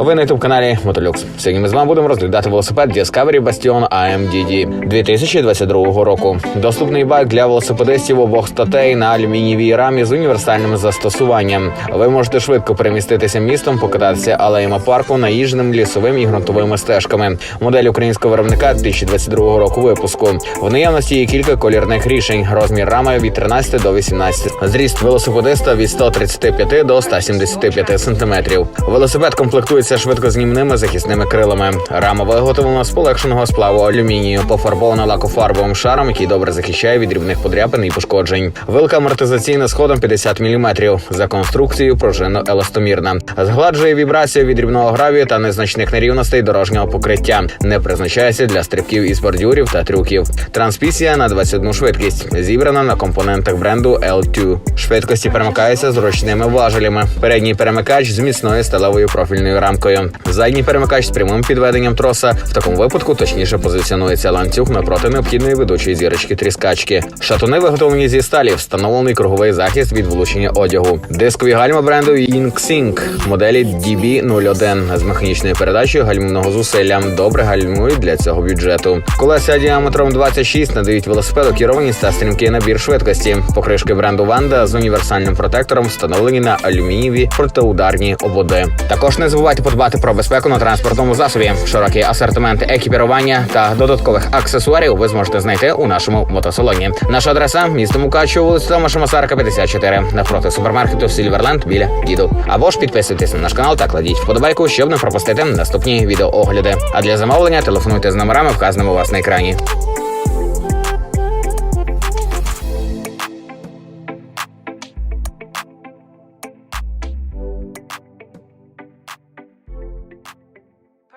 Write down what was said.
Ви на youtube каналі Мотолюкс. Сьогодні ми з вами будемо розглядати велосипед Discovery Bastion AMDD 2022 року. Доступний байк для велосипедистів обох статей на алюмінієвій рамі з універсальним застосуванням. Ви можете швидко переміститися містом, покататися алеями парку, наїждженим лісовим і ґрунтовими стежками. Модель українського виробника 2022 року випуску. В наявності є кілька колірних рішень. Розмір рами від 13 до 18. Зріст велосипедиста від 135 до 175 сантиметрів. Велосипед комплектується швидкознімними захисними крилами. Рама виготовлена з полегшеного сплаву алюмінію, пофарбована лакофарбовим шаром, який добре захищає від дрібних подряпин і пошкоджень. Вилка амортизаційна сходом 50 мм. За конструкцією пружинно еластомірна. Згладжує вібрацію від дрібного гравію та незначних нерівностей дорожнього покриття. Не призначається для стрибків із бордюрів та трюків. Транспісія на 21 швидкість, зібрана на компонентах бренду L2. Швидкості перемикаються з ручними важелями. Передній перемикач з міцною сталевою профільною рамкою. Задній перемикач з прямим підведенням троса. В такому випадку точніше позиціонується ланцюг напроти необхідної ведучої зірочки тріскачки. Шатуни виготовлені зі сталі, встановлений круговий захист від влучення одягу. Дискові гальма бренду Yinxing моделі DB01 з механічною передачею гальмівного зусилля. Добре гальмують для цього бюджету. Колеса діаметром 26 надають велосипеду керованість та стрімкий набір швидкості. Покришки бренду Ванда з універсальним протектором встановлені на алюмінієві протиударні ободи. Також не забувайте подбати про безпеку на транспортному засобі. Широкий асортимент екіпірування та додаткових аксесуарів ви зможете знайти у нашому мотосалоні. Наша адреса місто Мукачево, вулиця Томаша Масарка, 54, навпроти супермаркету Сільверленд біля діду. Або ж підписуйтесь на наш канал та кладіть вподобайку, щоб не пропустити наступні відеоогляди. А для замовлення телефонуйте з номерами, вказаними у вас на екрані.